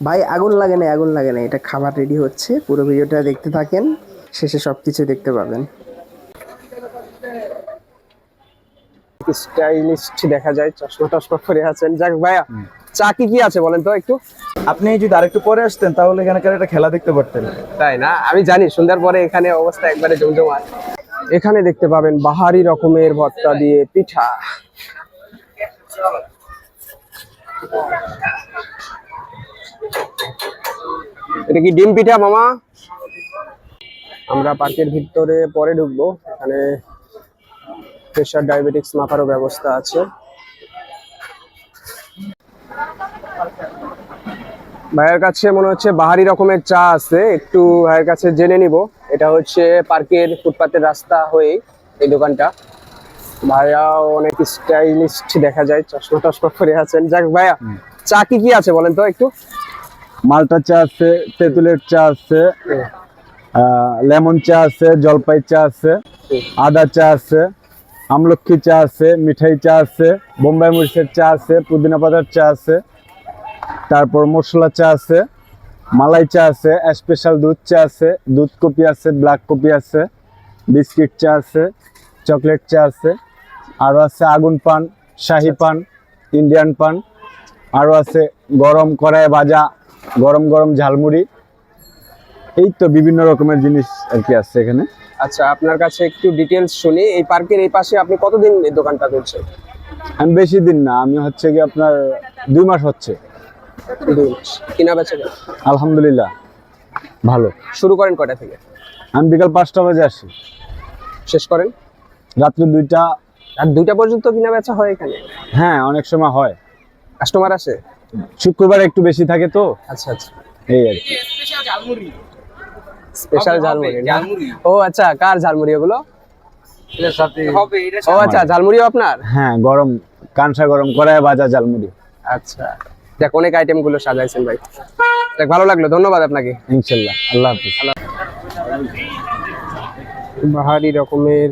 ভাই আগুন লাগে না আগুন লাগে না এটা খাবার রেডি হচ্ছে। পুরো ভিডিওটা দেখতে থাকেন। শেষে সব কিছু দেখতে পাবেন। স্টাইলিস্ট দেখা যায় চশমা টশমা পরে আছেন। যাক ভাইয়া চা কি কি আছে বলেন তো একটু? আপনি যদি আরেকটু পরে আসতেন তাহলে এখানকার একটা খেলা দেখতে পারতেন। তাই না? আমি জানি সন্ধ্যার পরে এখানে অবস্থা একবারে জমজমাট। এখানে দেখতে পাবেন বাহারি রকমের ভর্তা দিয়ে পিঠা। এটা কি ডিম পিঠা মামা? আমরা পার্কের ভিতরে পরে ঢুকবো। এখানে প্রেশার ডায়াবেটিক্স মাপারও ব্যবস্থা আছে। ভাইয়ের কাছে মনে হচ্ছে বাহারি রকমের চা আছে। একটু ভাইয়ের কাছে জেনে নিব। এটা হচ্ছে পার্কের ফুটপাতের রাস্তা হয়ে এই দোকানটা। ভাইয়া অনেক স্টাইলিস্ট দেখা যায়। চশমা টশমা করে আছেন। যাক ভাইয়া চা কি কি আছে বলেন তো একটু? মালটা চা আছে তেঁতুলের চা আছে লেমন চা আছে জলপাই চা আছে আদা চা আছে আমলক্ষী চা আছে মিঠাই চা আছে বোম্বাই মরিচের চা আছে পুদিনা পাতার চা আছে তারপর মশলা চা আছে মালাই চা আছে স্পেশাল দুধ চা আছে দুধ কপি আছে ব্ল্যাক কপি আছে বিস্কিট চা আছে চকলেট চা আছে আরও আছে আগুন পান শাহি পান ইন্ডিয়ান পান আরও আছে গরম কড়াইয়ে ভাজা গরম গরম ঝালমুড়ি। এই তো বিভিন্ন রকমের জিনিস আর কি আছে এখানে। আচ্ছা আপনার কাছে একটু ডিটেলস শুনি। এই পার্কের এই পাশে আপনি কতদিন এই দোকানটা করছেন আমি বেশি দিন না আমি হচ্ছে কি আপনার দুই মাস হচ্ছে। দুই মাস। কিনা বেচা আলহামদুলিল্লাহ ভালো। শুরু করেন কয়টা থেকে? আমি বিকাল পাঁচটা বাজে আসি। শেষ করেন? রাত্রি দুইটা আর দুইটা পর্যন্ত কিনা বেচা হয় এখানে? হ্যাঁ অনেক সময় হয়। কাস্টমার আসে? শুক্রবার একটু বেশি থাকে তো? আচ্ছা আচ্ছা। এই আর কি। স্পেশাল ঝালমুড়ি। ও আচ্ছা কার ঝালমুড়ি ওগুলো? ও আচ্ছা ঝালমুড়িও আপনার? হ্যাঁ গরম কাঁসা গরম কড়াইয়ে ভাজা ঝালমুড়ি। আচ্ছা। দেখ অনেক আইটেমগুলো সাজাইছেন ভাই। দেখ ভালো লাগল ধন্যবাদ আপনাকে। ইনশাল্লাহ আল্লাহ হাফিজ। বাহারি রকমের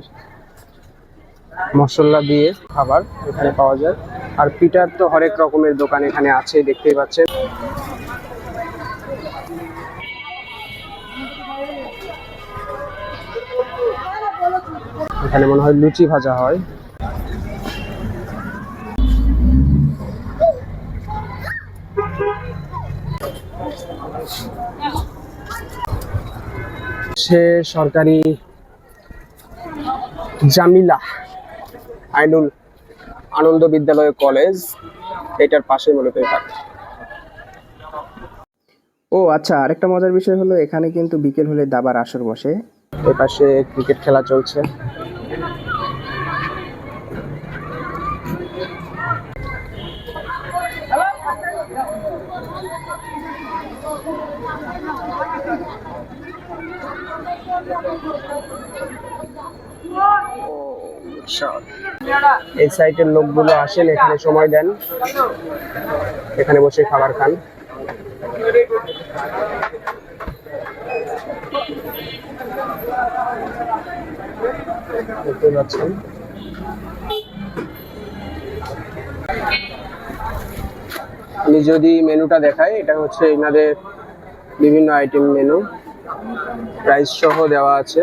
মশলা দিয়ে খাবার এখানে পাওয়া যায়। আর পিটার তো হরেক রকমের দোকান এখানে আছে, দেখতেই পাচ্ছেন। এখানে মনে হয় লুচি ভাজা হয়। সে সরকারি জামিলা, আইনুল আনন্দ বিদ্যালয় কলেজ এটার পাশে মূলত ও আচ্ছা আরেকটা মজার বিষয় হলো এখানে কিন্তু বিকেল হলে দাবার আসর বসে। এ পাশে ক্রিকেট খেলা চলছে। এই সাইটের লোকগুলো আসেন, এখানে সময় দেন। এখানে বসে খাবার খান। আমি যদি মেনুটা দেখাই, এটা হচ্ছে এনাদের বিভিন্ন আইটেম মেনু প্রাইস সহ দেওয়া আছে।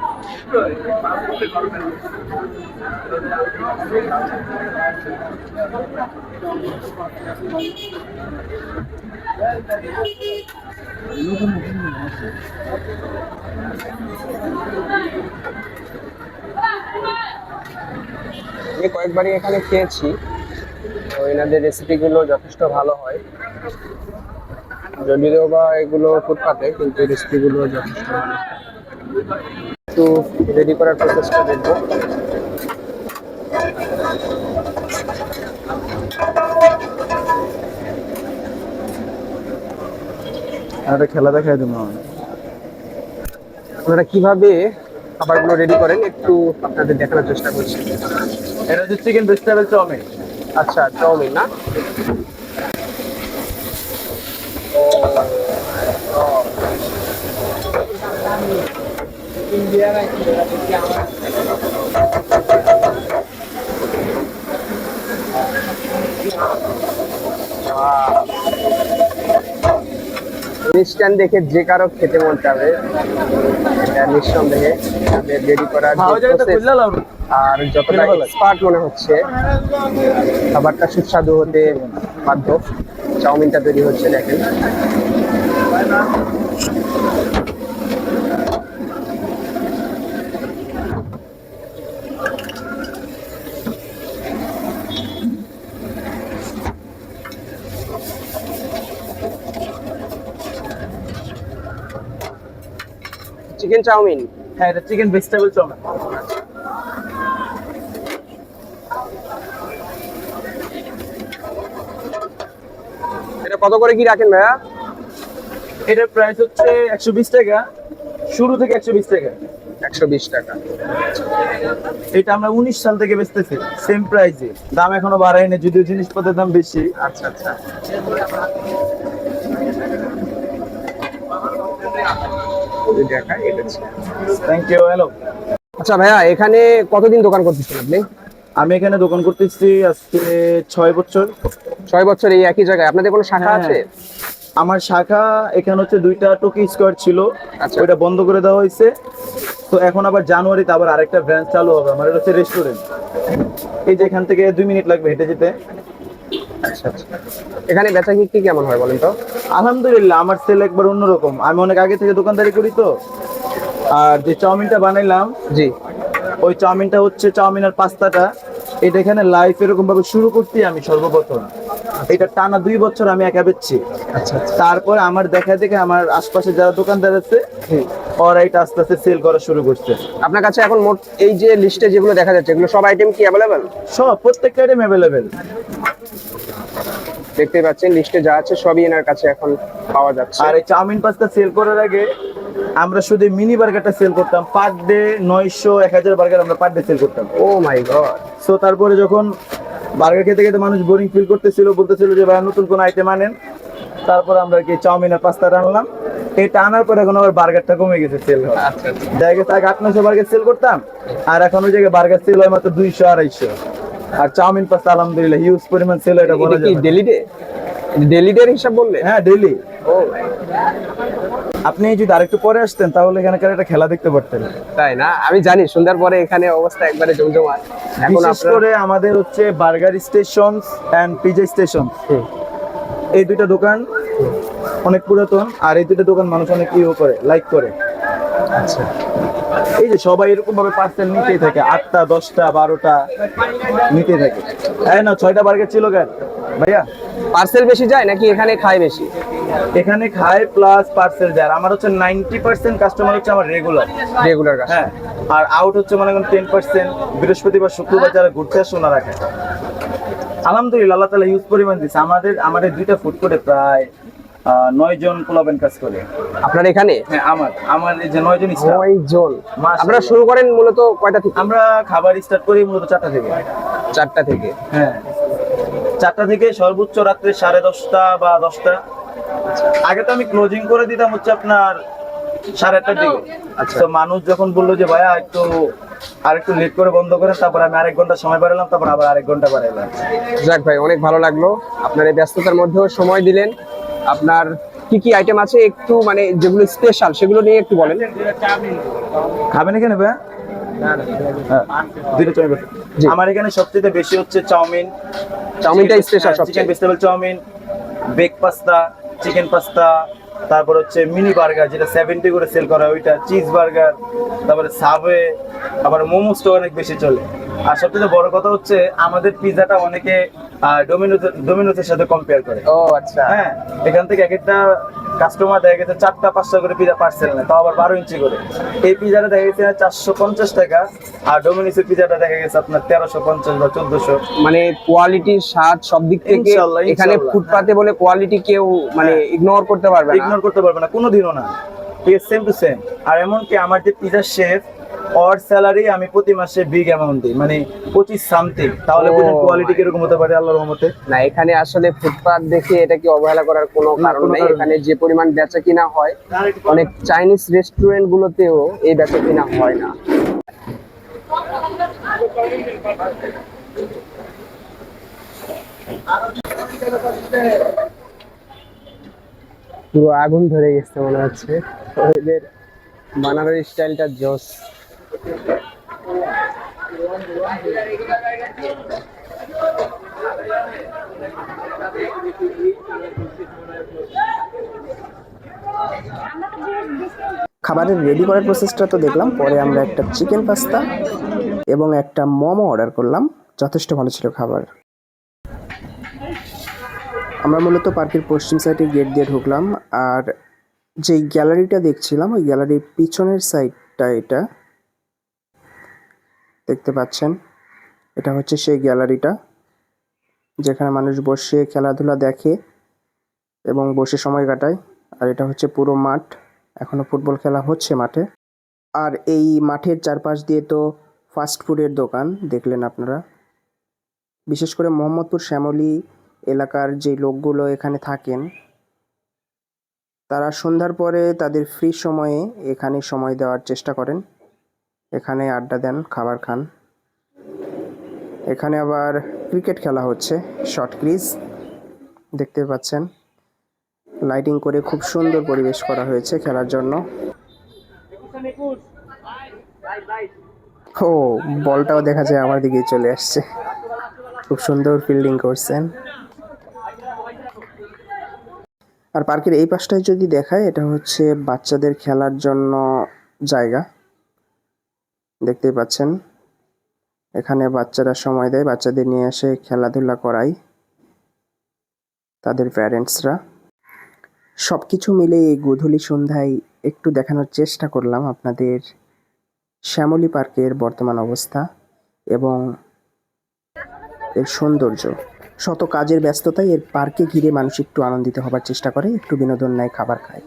আমি কয়েকবারই এখানে খেয়েছি। তো এনাদের রেসিপিগুলো যথেষ্ট ভালো হয়। যদিও বা এগুলো ফুটপাতে, কিন্তু রেসিপিগুলো যথেষ্ট ভালো একটু রেডি করার প্রসেসটা দেখব। একটা খেলা দেখাই দেবো। আপনারা কীভাবে খাবারগুলো রেডি করেন একটু আপনাদের দেখানোর চেষ্টা করছি। এটা হচ্ছে চিকেন ভেজিটেবল চাউমিন আচ্ছা চাউমিন না? মিষ্টান দেখে যে কারও খেতে মন চাবে এটা নিঃসন্দেহে রেডি করার আর যতটা এক্সপার্ট মনে হচ্ছে খাবারটা সুস্বাদু হতে বাধ্য। চাউমিনটা তৈরি হচ্ছে দেখেন। Chicken chow mein? হ্যাঁ এটা চিকেন ভেজিটেবল চাউমিন। এটা কত করে কি রাখেন ভাইয়া? এটার প্রাইস হচ্ছে একশো বিশ টাকা। শুরু থেকে একশো বিশ টাকা। একশো বিশ টাকা। এটা আমরা উনিশ সাল থেকে বেচতেছি সেম প্রাইসে দাম এখনও বাড়ায়নি যদিও জিনিসপত্রের দাম বেশি। আচ্ছা আচ্ছা। দেখা এটা ছিল। থ্যাংক ইউ হ্যালো আচ্ছা ভাইয়া এখানে কতদিন দোকান করতেছেন আপনি? আমি এখানে দোকান করতেছি আজকে ছয় বছর। ছয় বছর এই একই জায়গায়। আপনাদের কোনো শাখা হ্যাঁ। আছে? আমার শাখা এখানে হচ্ছে দুইটা টোকি স্কোয়ার ছিল। আচ্ছা। ওইটা বন্ধ করে দেওয়া হয়েছে। তো এখন আবার জানুয়ারিতে আবার আরেকটা ব্রাঞ্চ চালু হবে। আমার এটা হচ্ছে রেস্টুরেন্ট এই যে এখান থেকে দুই মিনিট লাগবে হেঁটে যেতে। আচ্ছা আচ্ছা। এখানে বেচা বিক্রি কেমন হয় বলেন তো? আলহামদুলিল্লাহ আমার সেল একবার অন্যরকম। আমি অনেক আগে থেকে দোকানদারি করি তো। আর যে চাউমিনটা বানাইলাম জি। ওই চাউমিনটা হচ্ছে চাউমিনের পাস্তাটা। এটা এখানে লাইফ এরকম ভাবে শুরু করতে আমি সর্বপ্রথম। এটা টানা দুই বছর আমি একা বেচছি। আচ্ছা আচ্ছা। তারপরে আমার দেখা দেখে আমার আশপাশে যারা দোকানদার আছে ওরা এটা আস্তে আস্তে সেল করা শুরু করছে। আপনার কাছে এখন মোট এই যে লিস্টে যেগুলো দেখা যাচ্ছে এগুলো সব আইটেম কি অ্যাভেলেবেল সব প্রত্যেকটা আইটেম অ্যাভেলেবেল দেখতেই পাচ্ছেন লিস্টে যা আছে সবই এনার কাছে এখন পাওয়া যাচ্ছে। আর এই চাউমিন পাস্তা সেল করার আগে আমরা শুধু মিনি বার্গারটা সেল করতাম। পার ডে নয়শো এক হাজার বার্গার আমরা পার ডে সেল করতাম। ও মাই গড সো তারপরে যখন বার্গার খেতে খেতে মানুষ বোরিং ফিল করতেছিল বলতেছিল যে ভাই নতুন কোন আইটেম আনেন। তারপর আমরা কি চাউমিন আর পাস্তা আনলাম। এটা আনার পর এখন আবার বার্গারটা কমে গেছে সেল হওয়া দেখা গেছে আগে আট নশো বার্গার সেল করতাম আর এখন ওই জায়গায় বার্গার সেল হয় মাত্র দুইশো আড়াইশো। আর চাউমিন পাস্তা আলহামদুলিল্লাহ হিউজ পরিমাণ সেল এটা বলা যায়। ডেলি ডে ডেলি ডের হিসাব বললে? হ্যাঁ ডেলি ও। আপনি যদি আরেকটু পরে আসতেন তাহলে এখানকার একটা খেলা দেখতে পারতেন। তাই না? আমি জানি সন্ধ্যার পরে এখানে অবস্থা একবারে জমজমাট। এখন বিশেষ করে আমাদের হচ্ছে burger station and pizza station এই দুইটা দোকান অনেক পুরাতন আর এই দুইটা দোকান মানুষ অনেক ইয়ে করে লাইক করে। আচ্ছা। এই যে সবাই এরকম ভাবে পার্সেল নিতেই থাকে আটটা দশটা বারোটা নিতেই থাকে। না ছয়টা বার্গার ছিল কেন? ভাইয়া? পার্সেল বেশি যায় নাকি এখানে খায় বেশি? এখানে খায় প্লাস পার্সেল যায়। আর আমার হচ্ছে নাইনটি পার্সেন্ট কাস্টমার হচ্ছে আমার রেগুলার রেগুলার হ্যাঁ আর আউট হচ্ছে মনে করেন টেন পার্সেন্ট বৃহস্পতিবার শুক্রবার যারা ঘুরতে আসে ওনারা খায়। আলহামদুলিল্লাহ আল্লাহ তালা ইউজ পরিমাণ দিচ্ছে আমাদের আমাদের দুইটা ফুড কোর্টে প্রায় নয় জন ক্লাবেন কাজ করে। আপনার এখানে? হ্যাঁ আমার আমার এই যে নয় জন নয় জন। আপনারা শুরু করেন মূলত কয়টা থেকে? আমরা খাবার স্টার্ট করি মূলত চারটা থেকে। চারটা থেকে। হ্যাঁ। চারটা থেকে সর্বোচ্চ রাত্রে সাড়ে দশটা বা দশটা। আগে তো আমি ক্লোজিং করে দিতাম হচ্ছে আপনার সাড়ে আটটার দিকে। আচ্ছা। তো মানুষ যখন বলল যে ভাইয়া একটু আর একটু লেট করে বন্ধ করেন তারপর আমি আরেক ঘণ্টা সময় বাড়ালাম তারপর আবার আরেক ঘণ্টা বাড়াইলাম। যাক ভাই অনেক ভালো লাগল। আপনার এই ব্যস্ততার মধ্যেও সময় দিলেন। আপনার কি কি আইটেম আছে একটু মানে যেগুলো স্পেশাল সেগুলো নিয়ে একটু বলেন। খাবেন এখানে ভাইয়া? চাউমিন আমার এখানে সবচেয়ে বেশি হচ্ছে চাউমিন। চাউমিনটা special chicken vegetable chow mein bake pasta chicken pasta তারপর হচ্ছে মিনি বার্গার যেটা সেভেন্টি করে সেল করা হয় ওইটা চিজ বার্গার তারপরে সাবওয়ে আবার মোমোসটা অনেক বেশি চলে। আর সবচেয়ে বড় কথা হচ্ছে আমাদের পিজাটা অনেকে ডোমিনোজের সাথে কম্পেয়ার করে। ও আচ্ছা। হ্যাঁ এখান থেকে এক একটা কাস্টমার দেখা গেছে চারটা পাঁচটা করে পিজা পার্সেল নেয় তাও আবার বারো ইঞ্চি করে। এই পিজাটা দেখা গেছে চারশো পঞ্চাশ টাকা আর ডোমিনোসের পিজাটা দেখা গেছে আপনার তেরোশো পঞ্চাশ বা চোদ্দশো। মানে কোয়ালিটি স্বাদ সব দিক থেকে এখানে ফুটপাতে বলে কোয়ালিটি কেউ মানে ইগনোর করতে পারবে না। ইগনোর করতে পারবে না কোনোদিনও না। ঠিক আছে সেম টু সেম আর এমনকি আমার যে পিজার শেফ ওর স্যালারি আমি প্রতি মাসে বিগ অ্যামাউন্ট দিই মানে পঁচিশ সামথিং তাহলে বুঝুন কোয়ালিটি কীরকম হতে পারে আল্লাহর রহমতে? না এখানে আসলে ফুটপাত দেখে এটাকে অবহেলা করার কোনো কারণ নেই। এখানে যে পরিমাণ বেচা কিনা হয় অনেক চাইনিজ রেস্টুরেন্ট গুলোতেও এই বেচা কিনা হয় না। পুরো আগুন ধরে গেছে মনে হচ্ছে। ওদের বানানোর স্টাইলটা জোস। খাবারের রেডি করার প্রসেসটা তো দেখলাম, পরে আমরা একটা চিকেন পাস্তা এবং একটা মোমো অর্ডার করলাম, যথেষ্ট ভালো ছিল খাবার। আমরা মূলত পার্কের পশ্চিম সাইডে গেট দিয়ে ঢুকলাম, আর যেই গ্যালারিটা দেখছিলাম, ওই গ্যালারির পিছনের সাইডটা এটা দেখতে পাচ্ছেন। এটা হচ্ছে সেই গ্যালারিটা, যেখানে মানুষ বসে খেলাধুলা দেখে এবং বসে সময় কাটায়। আর এটা হচ্ছে পুরো মাঠ, এখনও ফুটবল খেলা হচ্ছে মাঠে। আর এই মাঠের চারপাশ দিয়ে তো ফাস্ট ফুডের দোকান, দেখলেন আপনারা। বিশেষ করে মোহাম্মদপুর শ্যামলী এলাকার যে লোকগুলো এখানে থাকেন, তারা সন্ধ্যার পরে তাদের ফ্রি সময়ে এখানে সময় দেওয়ার চেষ্টা করেন। এখানে আড্ডা দেন, খাবার খান। এখানে আবার ক্রিকেট খেলা হচ্ছে শর্ট ক্রিজ দেখতে পাচ্ছেন। লাইটিং করে খুব সুন্দর পরিবেশ করা হয়েছে খেলার জন্য। ও, বলটাও দেখা যায় আমার দিকেই চলে আসছে। খুব সুন্দর ফিল্ডিং করছেন। আর পার্কের এই পাশটায় যদি দেখায়, এটা হচ্ছে বাচ্চাদের খেলার জন্য জায়গা। দেখতেই পাচ্ছেন। এখানে বাচ্চারা সময় দেয়, বাচ্চাদের নিয়ে এসে খেলাধুলা করায় তাদের প্যারেন্টসরা। সব কিছু মিলে এই গোধূলি সন্ধ্যায় একটু দেখানোর চেষ্টা করলাম আপনাদের শ্যামলী পার্কের বর্তমান অবস্থা এবং এর সৌন্দর্য। শত কাজের ব্যস্ততায় এর পার্কে ঘিরে মানুষ একটু আনন্দিত হবার চেষ্টা করে, একটু বিনোদন নেয়, খাবার খায়।